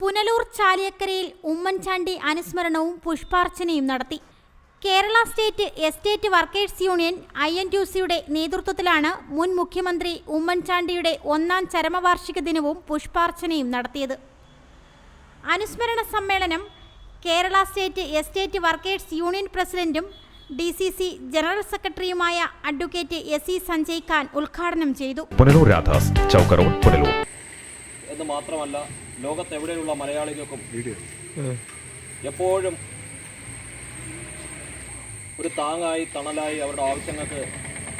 പുനലൂർ ചാലിയക്കരയിൽ ഉമ്മൻചാണ്ടി അനുസ്മരണവും പുഷ്പാർച്ചനയും നടത്തി. Kerala state estate workers union I N T സിയുടെ നേതൃത്വത്തിലാണ് മുൻ മുഖ്യമന്ത്രി ഉമ്മൻചാണ്ടിയുടെ ഒന്നാം ചരമവാർഷിക ദിനവും പുഷ്പാർച്ചനയും നടത്തിയത്. അനുസ്മരണ സമ്മേളനം Kerala state estate workers union പ്രസിഡന്റും ഡി സി സി ജനറൽ സെക്രട്ടറിയുമായ advocate S E Sanjay Khan ഉദ്ഘാടനം ചെയ്തു. പുനലൂർ രാധാസ് ചൗക്ക് പുനലൂർ. എന്ന് മാത്രമല്ല ലോകത്തെവിടെയുള്ള മലയാളികൾക്കും എപ്പോഴും ഒരു താങ്ങായി തണലായി അവരുടെ ആവശ്യങ്ങൾക്ക്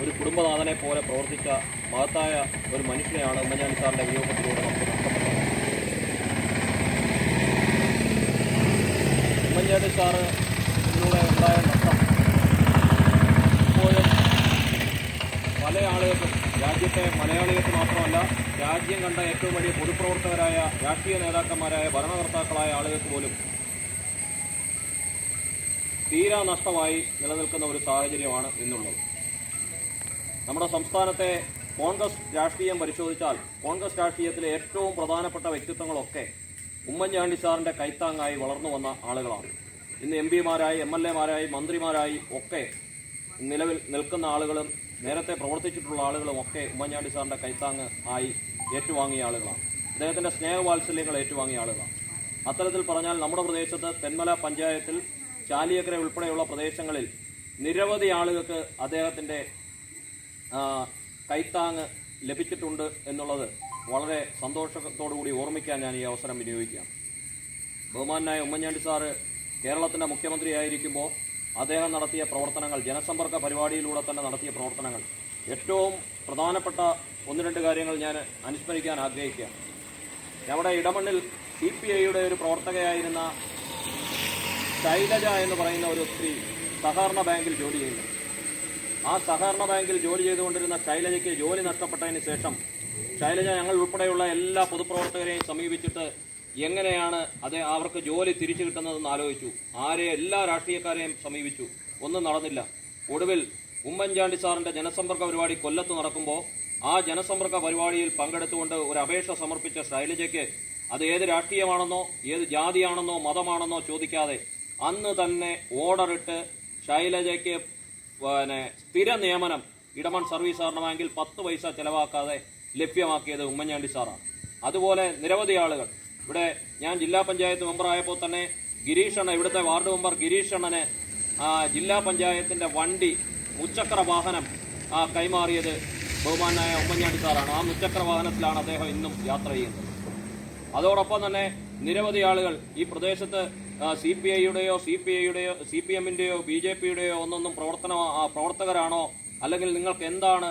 ഒരു കുടുംബനാഥനെ പോലെ പ്രവർത്തിച്ച മഹത്തായ ഒരു മനുഷ്യനെയാണ് ഉമ്മൻചാണ്ടി സാറിന്റെ വിയോഗത്തിലൂടെ നമുക്ക് നഷ്ടപ്പെട്ടത്. ഉമ്മൻചാണ്ടി സാറ് ഇതിലൂടെ ഉണ്ടായ നഷ്ടം ഇപ്പോഴും പല ആളുകൾക്കും രാജ്യത്തെ മലയാളികൾക്ക് മാത്രമല്ല രാജ്യം കണ്ട ഏറ്റവും വലിയ പൊതുപ്രവർത്തകരായ രാഷ്ട്രീയ നേതാക്കന്മാരായ ഭരണകർത്താക്കളായ ആളുകൾക്ക് പോലും തീരാ നഷ്ടമായി നിലനിൽക്കുന്ന ഒരു സാഹചര്യമാണ് ഇന്നുള്ളത്. നമ്മുടെ സംസ്ഥാനത്തെ കോൺഗ്രസ് രാഷ്ട്രീയം പരിശോധിച്ചാൽ കോൺഗ്രസ് രാഷ്ട്രീയത്തിലെ ഏറ്റവും പ്രധാനപ്പെട്ട വ്യക്തിത്വങ്ങളൊക്കെ ഉമ്മൻചാണ്ടി സാറിന്റെ കൈത്താങ്ങായി വളർന്നു വന്ന ആളുകളാണ്. ഇന്ന് എം പിമാരായി എം എൽ എമാരായി മന്ത്രിമാരായി ഒക്കെ നിലവിൽ നിൽക്കുന്ന ആളുകളും നേരത്തെ പ്രവർത്തിച്ചിട്ടുള്ള ആളുകളും ഒക്കെ ഉമ്മൻചാണ്ടി സാറിന്റെ കൈത്താങ് ആയി ഏറ്റുവാങ്ങിയ ആളുകളാണ്. അദ്ദേഹത്തിന്റെ സ്നേഹവാത്സല്യങ്ങൾ ഏറ്റുവാങ്ങിയ ആളുകളാണ്. അത്തരത്തിൽ പറഞ്ഞാൽ നമ്മുടെ പ്രദേശത്ത് തെന്മല പഞ്ചായത്തിൽ ചാലിയക്കര ഉൾപ്പെടെയുള്ള പ്രദേശങ്ങളിൽ നിരവധി ആളുകൾക്ക് അദ്ദേഹത്തിന്റെ കൈത്താങ് ലഭിച്ചിട്ടുണ്ട് എന്നുള്ളത് വളരെ സന്തോഷത്തോടു കൂടി ഓർമ്മിക്കാൻ ഞാൻ ഈ അവസരം വിനിയോഗിക്കുകയാണ്. ബഹുമാനായ ഉമ്മൻചാണ്ടി സാറ് കേരളത്തിന്റെ മുഖ്യമന്ത്രിയായിരിക്കുമ്പോൾ അദ്ദേഹം നടത്തിയ പ്രവർത്തനങ്ങൾ ജനസമ്പർക്ക പരിപാടിയിലൂടെ തന്നെ നടത്തിയ പ്രവർത്തനങ്ങൾ. ഏറ്റവും പ്രധാനപ്പെട്ട ഒന്ന് രണ്ട് കാര്യങ്ങൾ ഞാൻ അനുസ്മരിക്കാൻ ആഗ്രഹിക്കുകയാണ്. നമ്മുടെ ഇടമണ്ണിൽ സി പി ഐയുടെ ഒരു പ്രവർത്തകയായിരുന്ന ശൈലജ എന്ന് പറയുന്ന ഒരു സ്ത്രീ സഹകരണ ബാങ്കിൽ ജോലി ചെയ്യുന്നു. ആ സഹകരണ ബാങ്കിൽ ജോലി ചെയ്തുകൊണ്ടിരുന്ന ശൈലജയ്ക്ക് ജോലി നഷ്ടപ്പെട്ടതിന് ശേഷം ശൈലജ ഞങ്ങൾ ഉൾപ്പെടെയുള്ള എല്ലാ പൊതുപ്രവർത്തകരെയും സമീപിച്ചിട്ട് എങ്ങനെയാണ് അത് അവർക്ക് ജോലി തിരിച്ചു കിട്ടുന്നതെന്ന് ആലോചിച്ചു. ആരെ എല്ലാ രാഷ്ട്രീയക്കാരെയും സമീപിച്ചു. ഒന്നും നടന്നില്ല. ഒടുവിൽ ഉമ്മൻചാണ്ടി സാറിന്റെ ജനസമ്പർക്ക പരിപാടി കൊല്ലത്ത് നടക്കുമ്പോൾ ആ ജനസമ്പർക്ക പരിപാടിയിൽ പങ്കെടുത്തുകൊണ്ട് ഒരു അപേക്ഷ സമർപ്പിച്ച ശൈലജയ്ക്ക് അത് ഏത് രാഷ്ട്രീയമാണെന്നോ ഏത് ജാതിയാണെന്നോ മതമാണെന്നോ ചോദിക്കാതെ അന്ന് തന്നെ ഓർഡറിട്ട് ശൈലജയ്ക്ക് പിന്നെ സ്ഥിര നിയമനം ഇടമൺ സർവീസ് സഹകരണ ബാങ്കിൽ പത്ത് പൈസ ചെലവാക്കാതെ ലഭ്യമാക്കിയത് ഉമ്മൻചാണ്ടി സാറാണ്. അതുപോലെ നിരവധി ആളുകൾ ഇവിടെ ഞാൻ ജില്ലാ പഞ്ചായത്ത് മെമ്പറായപ്പോൾ തന്നെ ഗിരീഷണ്ണ ഇവിടുത്തെ വാർഡ് മെമ്പർ ഗിരീഷണ്ണന് അണ്ണന് ജില്ലാ പഞ്ചായത്തിന്റെ വണ്ടി മുച്ചക്ര വാഹനം കൈമാറിയത് ബഹുമാനായ ഉമ്മൻചാണ്ടി സാറാണ്. ആ മുച്ചക്ര വാഹനത്തിലാണ് അദ്ദേഹം ഇന്നും യാത്ര ചെയ്യുന്നത്. അതോടൊപ്പം തന്നെ നിരവധി ആളുകൾ ഈ പ്രദേശത്ത് സി പി ഐയുടെയോ സി പി ഐയുടെയോ സി പി എമ്മിന്റെയോ ബി ജെ പിയുടെയോ ഒന്നൊന്നും പ്രവർത്തന പ്രവർത്തകരാണോ? അല്ലെങ്കിൽ നിങ്ങൾക്ക് എന്താണ്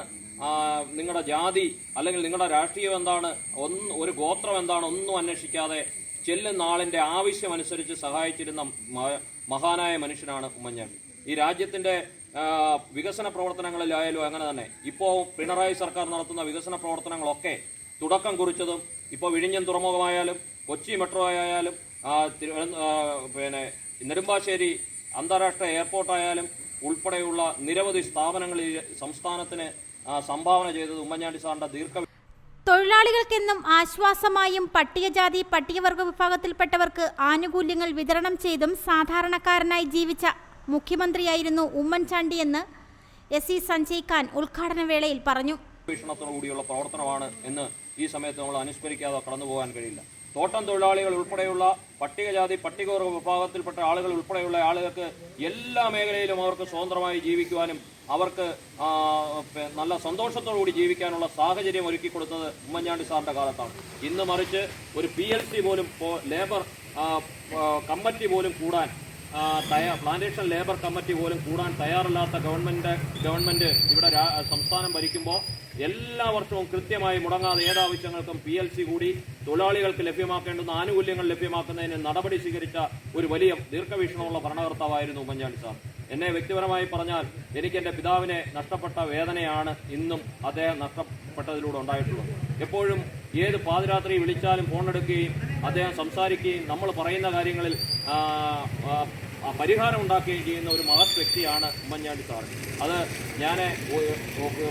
നിങ്ങളുടെ ജാതി അല്ലെങ്കിൽ നിങ്ങളുടെ രാഷ്ട്രീയം എന്താണ്? ഒന്ന് ഒരു ഗോത്രം എന്താണ്? ഒന്നും അന്വേഷിക്കാതെ ചെല്ലുന്ന ആളിന്റെ ആവശ്യമനുസരിച്ച് സഹായിച്ചിരുന്ന മഹാനായ മനുഷ്യനാണ് ഉമ്മൻചാണ്ടി. ഈ രാജ്യത്തിന്റെ ആ, വികസന പ്രവർത്തനങ്ങളിലായാലും അങ്ങനെ തന്നെ. ഇപ്പോൾ പിണറായി സർക്കാർ നടത്തുന്ന വികസന പ്രവർത്തനങ്ങളൊക്കെ തുടക്കം കുറിച്ചതും ഇപ്പോൾ വിഴിഞ്ഞം തുറമുഖമായാലും കൊച്ചി മെട്രോ ആയാലും പിന്നെ നെടുമ്പാശ്ശേരി അന്താരാഷ്ട്ര എയർപോർട്ടായാലും ഉൾപ്പെടെയുള്ള നിരവധി സ്ഥാപനങ്ങളിൽ സംസ്ഥാനത്തിന് സംഭാവന ചെയ്തത് ഉമ്മൻചാണ്ടി സാറിന്റെ ദീർഘ തൊഴിലാളികൾക്കെന്നും ആശ്വാസമായും പട്ടികജാതി പട്ടികവർഗ വിഭാഗത്തിൽപ്പെട്ടവർക്ക് ആനുകൂല്യങ്ങൾ വിതരണം ചെയ്തും സാധാരണക്കാരനായി ജീവിച്ച മുഖ്യമന്ത്രിയായിരുന്നു ഉമ്മൻചാണ്ടിയെന്ന് എസ് ഇ സഞ്ജയ് ഖാൻ ഉദ്ഘാടന വേളയിൽ പറഞ്ഞു. കൂടിയുള്ള പ്രവർത്തനമാണ് എന്ന് ഈ സമയത്ത് നമ്മൾ അനുസ്മരിക്കാതെ കടന്നു പോകാൻ കഴിയില്ല. തോട്ടം തൊഴിലാളികൾ ഉൾപ്പെടെയുള്ള പട്ടികജാതി പട്ടികവർഗ വിഭാഗത്തിൽപ്പെട്ട ആളുകൾ ഉൾപ്പെടെയുള്ള ആളുകൾക്ക് എല്ലാ മേഖലയിലും അവർക്ക് സ്വതന്ത്രമായി ജീവിക്കുവാനും അവർക്ക് നല്ല സന്തോഷത്തോടു കൂടി ജീവിക്കാനുള്ള സാഹചര്യം ഒരുക്കി കൊടുത്തത് ഉമ്മൻചാണ്ടി സാറിന്റെ കാലത്താണ്. ഇന്ന് മറിച്ച് ഒരു പി എൽ സി പോലും ലേബർ കമ്മിറ്റി പോലും കൂടാൻ പ്ലാന്റേഷൻ ലേബർ കമ്മിറ്റി പോലും കൂടാൻ തയ്യാറില്ലാത്ത ഗവൺമെന്റ് ഗവൺമെന്റ് ഇവിടെ സംസ്ഥാനം ഭരിക്കുമ്പോൾ എല്ലാ വർഷവും കൃത്യമായി മുടങ്ങാതെ ഏതാവശ്യങ്ങൾക്കും പി എൽ സി കൂടി തൊഴിലാളികൾക്ക് ലഭ്യമാക്കേണ്ടുന്ന ആനുകൂല്യങ്ങൾ ലഭ്യമാക്കുന്നതിന് നടപടി സ്വീകരിച്ച ഒരു വലിയ ദീർഘവീക്ഷണമുള്ള ഭരണകർത്താവായിരുന്നു ഉമ്മൻചാണ്ടി സാർ. എന്നെ വ്യക്തിപരമായി പറഞ്ഞാൽ എനിക്ക് എന്റെ പിതാവിനെ നഷ്ടപ്പെട്ട വേദനയാണ് ഇന്നും അദ്ദേഹം നഷ്ടപ്പെട്ടതിലൂടെ ഉണ്ടായിട്ടുള്ളത്. എപ്പോഴും ഏത് പാതിരാത്രി വിളിച്ചാലും ഫോൺ എടുക്കുകയും അദ്ദേഹം സംസാരിക്കുകയും നമ്മൾ പറയുന്ന കാര്യങ്ങളിൽ പരിഹാരം ഉണ്ടാക്കുകയും ചെയ്യുന്ന ഒരു മഹത് വ്യക്തിയാണ് ഉമ്മൻചാണ്ടി സാർ അത് ഞാൻ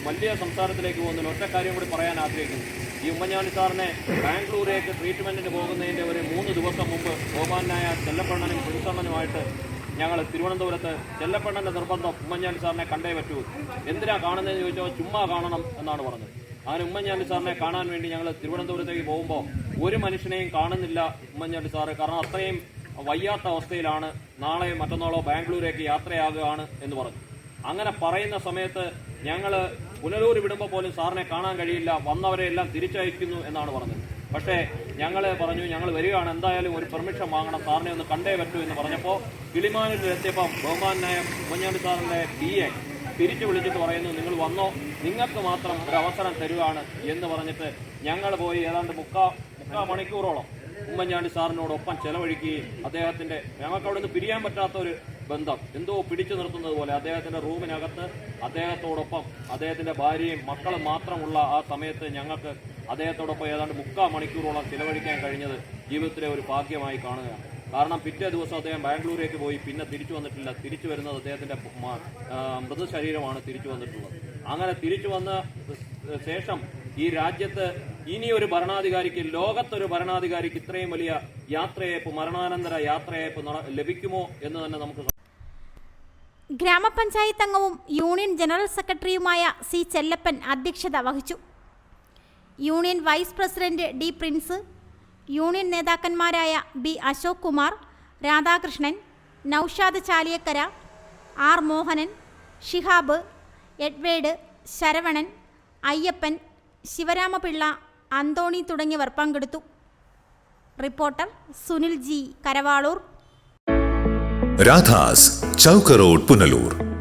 വലിയ സംസാരത്തിലേക്ക് പോകുന്ന ഒറ്റ കാര്യം കൂടി പറയാൻ ആഗ്രഹിക്കുന്നു. ഈ ഉമ്മൻചാണ്ടി സാറിനെ ബാംഗ്ലൂരേക്ക് ട്രീറ്റ്മെന്റിന് പോകുന്നതിന്റെ ഒരു മൂന്ന് ദിവസം മുമ്പ് ബഹുമാനായ ചെല്ലപ്പണ്ണനും പ്രിൻസണ്ണനുമായിട്ട് ഞങ്ങൾ തിരുവനന്തപുരത്ത് ചെല്ലപ്പണ്ണന്റെ നിർബന്ധം ഉമ്മൻചാണ്ടി സാറിനെ കണ്ടേ പറ്റൂ. എന്തിനാ കാണുന്നതെന്ന് ചോദിച്ചാൽ ചുമ്മാ കാണണം എന്നാണ് പറഞ്ഞത്. അങ്ങനെ ഉമ്മൻചാണ്ടി സാറിനെ കാണാൻ വേണ്ടി ഞങ്ങൾ തിരുവനന്തപുരത്തേക്ക് പോകുമ്പോൾ ഒരു മനുഷ്യനെയും കാണുന്നില്ല ഉമ്മൻചാണ്ടി സാറ്. കാരണം അത്രയും വയ്യാത്ത അവസ്ഥയിലാണ് നാളെ മറ്റന്നാളോ ബാംഗ്ലൂരേക്ക് യാത്രയാകുകയാണ് എന്ന് പറഞ്ഞു. അങ്ങനെ പറയുന്ന സമയത്ത് ഞങ്ങൾ പുനലൂർ വിടുമ്പോൾ പോലും സാറിനെ കാണാൻ കഴിയില്ല. വന്നവരെ എല്ലാം തിരിച്ചയക്കുന്നു എന്നാണ് പറഞ്ഞത്. പക്ഷേ ഞങ്ങൾ പറഞ്ഞു ഞങ്ങൾ വരികയാണ്. എന്തായാലും ഒരു പെർമിഷൻ വാങ്ങണം. സാറിനെ ഒന്ന് കണ്ടേ പറ്റൂ എന്ന് പറഞ്ഞപ്പോൾ കിളിമാനൂരിൽ എത്തിയപ്പം ബഹുമാനായ ഉമ്മൻചാണ്ടി സാറിന്റെ ബി എ തിരിച്ചു വിളിച്ചിട്ട് പറയുന്നു നിങ്ങൾ വന്നോ? നിങ്ങൾക്ക് മാത്രം ഒരു അവസരം തരുവാണ് എന്ന് പറഞ്ഞിട്ട് ഞങ്ങൾ പോയി ഏതാണ്ട് മുക്കാ മുക്കാ മണിക്കൂറോളം ഉമ്മൻചാണ്ടി സാറിനോടൊപ്പം ചെലവഴിക്കുകയും അദ്ദേഹത്തിന്റെ ഞങ്ങൾക്ക് അവിടെ നിന്ന് പിരിയാൻ പറ്റാത്ത ഒരു ബന്ധം എന്തോ പിടിച്ചു നിർത്തുന്നത് പോലെ അദ്ദേഹത്തിന്റെ റൂമിനകത്ത് അദ്ദേഹത്തോടൊപ്പം അദ്ദേഹത്തിന്റെ ഭാര്യയും മക്കളും മാത്രമുള്ള ആ സമയത്ത് ഞങ്ങൾക്ക് അദ്ദേഹത്തോടൊപ്പം ഏതാണ്ട് മുക്കാ മണിക്കൂറോളം ചിലവഴിക്കാൻ കഴിഞ്ഞത് ജീവിതത്തിലെ ഒരു ഭാഗ്യമായി കാണുകയാണ്. കാരണം പിറ്റേ ദിവസം അദ്ദേഹം ബാംഗ്ലൂരേക്ക് പോയി പിന്നെ തിരിച്ചു വന്നിട്ടില്ല. തിരിച്ചു വരുന്നത് അദ്ദേഹത്തിന്റെ മൃതശരീരമാണ് തിരിച്ചു വന്നിട്ടുള്ളത്. അങ്ങനെ തിരിച്ചു വന്ന ശേഷം ഈ രാജ്യത്ത് ഇനി ഒരു ഭരണാധികാരിക്ക് ലോകത്തൊരു ഭരണാധികാരിക്ക് ഇത്രയും വലിയ യാത്രയേപ്പ് മരണാനന്തര യാത്രയേപ്പ് ലഭിക്കുമോ എന്ന് തന്നെ നമുക്ക് ഗ്രാമപഞ്ചായത്ത് അംഗവും യൂണിയൻ ജനറൽ സെക്രട്ടറിയുമായ സി ചെല്ലപ്പൻ അധ്യക്ഷത വഹിച്ചു. Union vice president D Prince union നേതാക്കന്മാരായ B Ashok Kumar Radhakrishnan Naushad Chaliyakkara R Mohanan Shihab എഡ്വേഡ് ശരവണൻ അയ്യപ്പൻ ശിവരാമപിള്ള അന്തോണി തുടങ്ങിയവർ പങ്കെടുത്തു. Reporter Sunil G Karavalur. Radhas Chowka road Punalur.